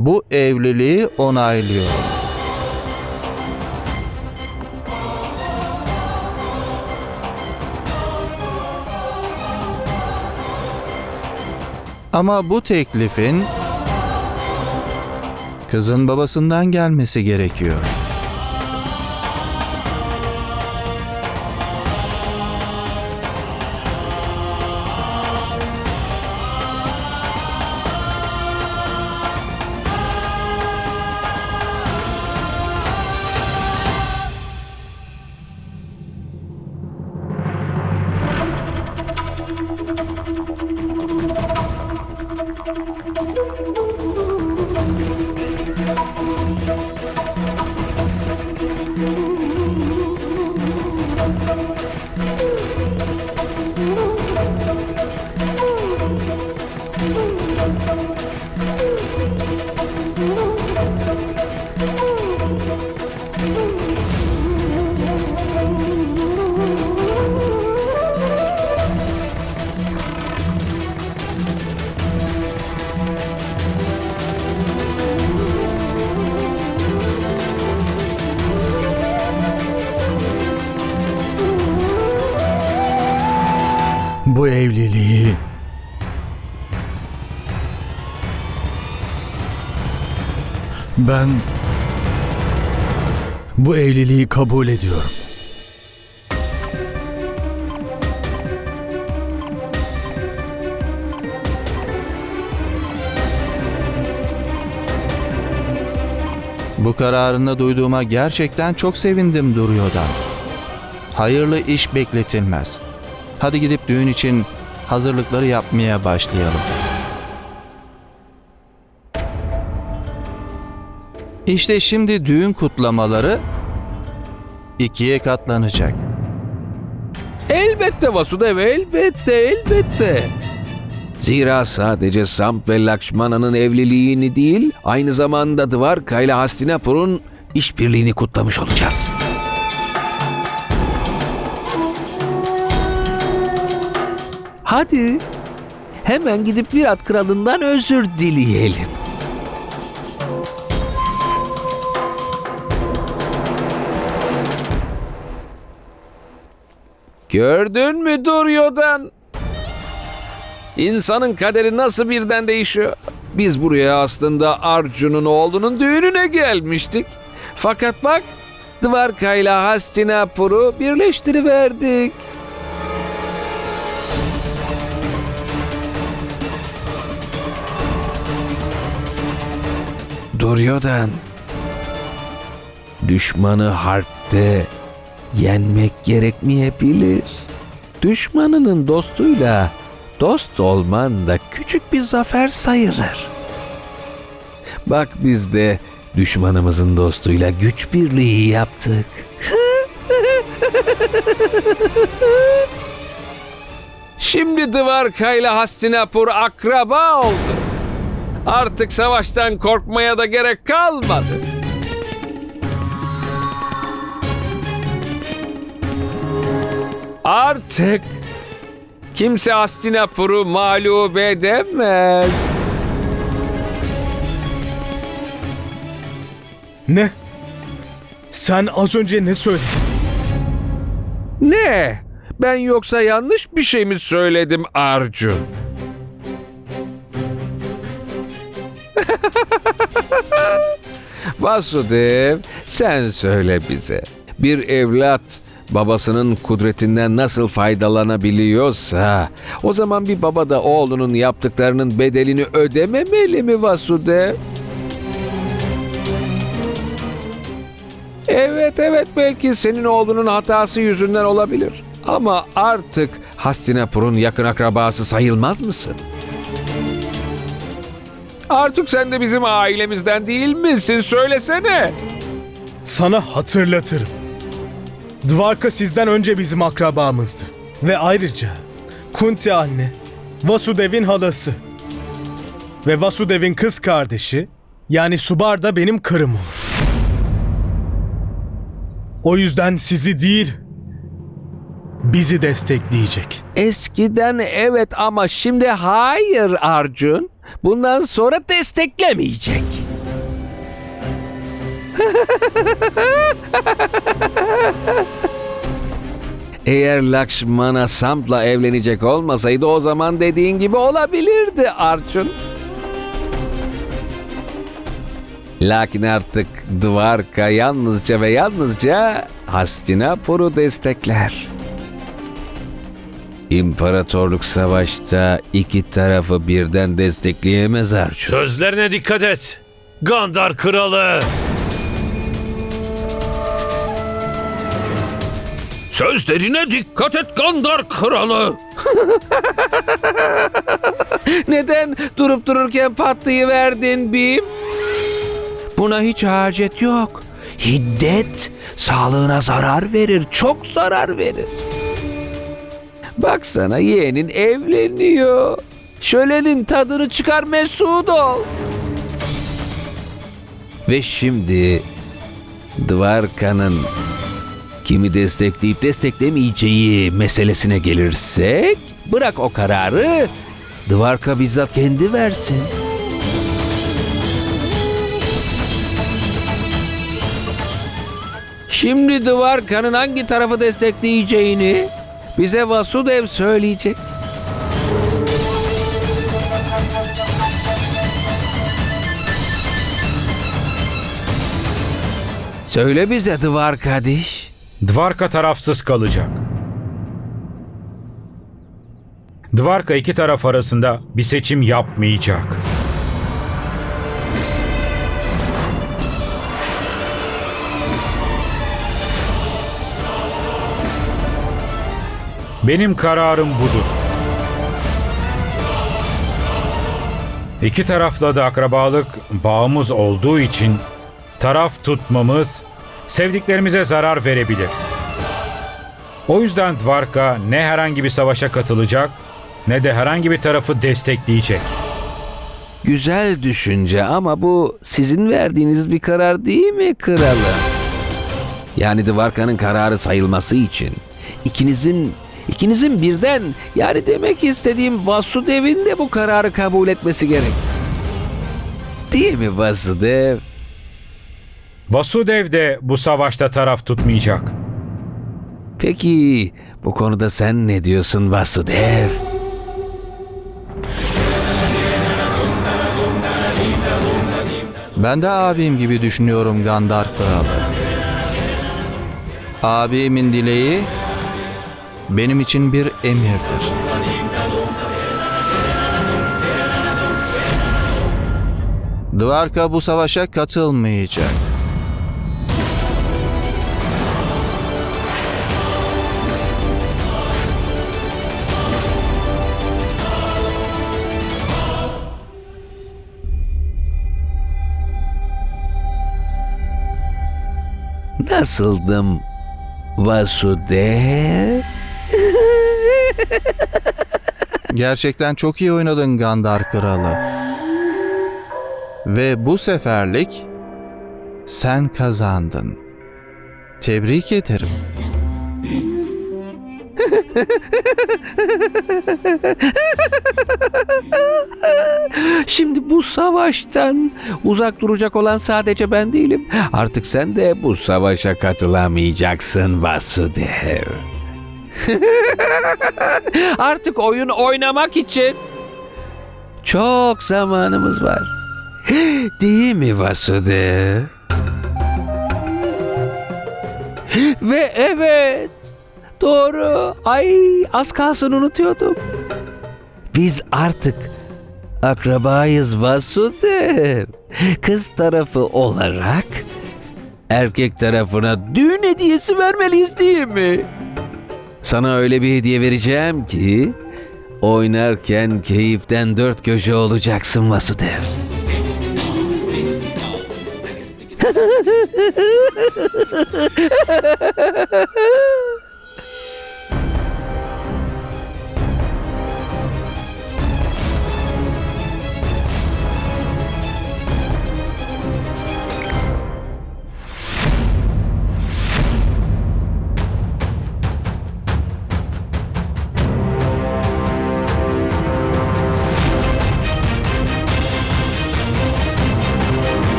bu evliliği onaylıyor. Ama bu teklifin kızın babasından gelmesi gerekiyor. Bu evliliği ben bu evliliği kabul ediyorum. Bu kararını duyduğuma gerçekten çok sevindim Duryodhan. Hayırlı iş bekletilmez. Hadi gidip düğün için hazırlıkları yapmaya başlayalım. İşte şimdi düğün kutlamaları ikiye katlanacak. Elbette Vasudev, elbette, elbette. Zira sadece Samp ve Lakshmana'nın evliliğini değil, aynı zamanda Dvarka ile Hastinapur'un işbirliğini kutlamış olacağız. Hadi, hemen gidip Virat Kralı'ndan özür dileyelim. Gördün mü Duryodhan? İnsanın kaderi nasıl birden değişiyor? Biz buraya aslında Arjun'un oğlunun düğününe gelmiştik. Fakat bak Dvarka ile Hastinapur'u birleştiriverdik. Duryodhan Düşmanı harpte yenmek gerekmeyebilir. Düşmanının dostuyla dost olman da küçük bir zafer sayılır. Bak biz de düşmanımızın dostuyla güç birliği yaptık. Şimdi Dvarka ile Hastinapur akraba oldu. Artık savaştan korkmaya da gerek kalmadı. Artık kimse Hastinapur'u mağlup edemez. Ne? Sen az önce ne söyledin? Ne? Ben yoksa yanlış bir şey mi söyledim Arjun? Vasudev sen söyle bize. Bir evlat babasının kudretinden nasıl faydalanabiliyorsa o zaman bir baba da oğlunun yaptıklarının bedelini ödememeli mi Vasudev? Evet evet belki senin oğlunun hatası yüzünden olabilir. Ama artık Hastinapur'un yakın akrabası sayılmaz mısın? Artık sen de bizim ailemizden değil misin? Söylesene. Sana hatırlatırım. Dvarka sizden önce bizim akrabamızdı. Ve ayrıca Kunti anne, Vasudev'in halası ve Vasudev'in kız kardeşi yani Subar da benim karım olur. O yüzden sizi değil, bizi destekleyecek. Eskiden evet ama şimdi hayır Arjun. Bundan sonra desteklemeyecek. Eğer Lakshmana Sam'la evlenecek olmasaydı o zaman dediğin gibi olabilirdi Arjun. Lakin artık Dvarka yalnızca ve yalnızca Hastinapur'u destekler. İmparatorluk savaşta iki tarafı birden destekleyemez Arjun. Sözlerine dikkat et. Gandar kralı. Sözlerine dikkat et Gandar kralı. Neden durup dururken patlayıverdin Bim? Buna hiç hacet yok. Hiddet sağlığına zarar verir, çok zarar verir. Baksana yeğenin evleniyor. Şölenin tadını çıkar mesut ol. Ve şimdi Dvarka'nın kimi destekleyip desteklemeyeceği meselesine gelirsek bırak o kararı Dvarka bizzat kendi versin. Şimdi Dvarka'nın hangi tarafı destekleyeceğini bize Vasudev söyleyecek. Söyle bize Dvarkadiş. Dvarka tarafsız kalacak. Dvarka iki taraf arasında bir seçim yapmayacak. Benim kararım budur. İki tarafla da akrabalık bağımız olduğu için taraf tutmamız sevdiklerimize zarar verebilir. O yüzden Dvarka ne herhangi bir savaşa katılacak ne de herhangi bir tarafı destekleyecek. Güzel düşünce ama bu sizin verdiğiniz bir karar değil mi kralım? Yani Dvarka'nın kararı sayılması için ikinizin ikinizin birden yani demek istediğim Vasudev'in de bu kararı kabul etmesi gerek. Değil mi Vasudev? Vasudev de bu savaşta taraf tutmayacak. Peki bu konuda sen ne diyorsun Vasudev? Ben de abim gibi düşünüyorum Gandar Kralı. Abimin dileği benim için bir emirdir. Dvarka bu savaşa katılmayacak. Nasıldım Vasudev? Gerçekten çok iyi oynadın Gandar Kralı. Ve bu seferlik sen kazandın. Tebrik ederim. Şimdi bu savaştan uzak duracak olan sadece ben değilim. Artık sen de bu savaşa katılamayacaksın Vasudev. Artık oyun oynamak için çok zamanımız var. Değil mi Vasudev? Ve evet doğru. Ay az kalsın unutuyordum. Biz artık akrabayız Vasudev. Kız tarafı olarak erkek tarafına düğün hediyesi vermeliyiz değil mi? Sana öyle bir hediye vereceğim ki oynarken keyiften dört köşe olacaksın Vasudev.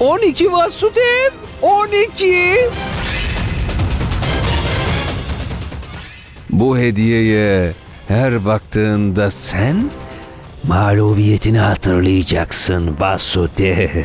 12 Vasudev! 12! Bu hediyeye her baktığında sen mağlubiyetini hatırlayacaksın Vasudev.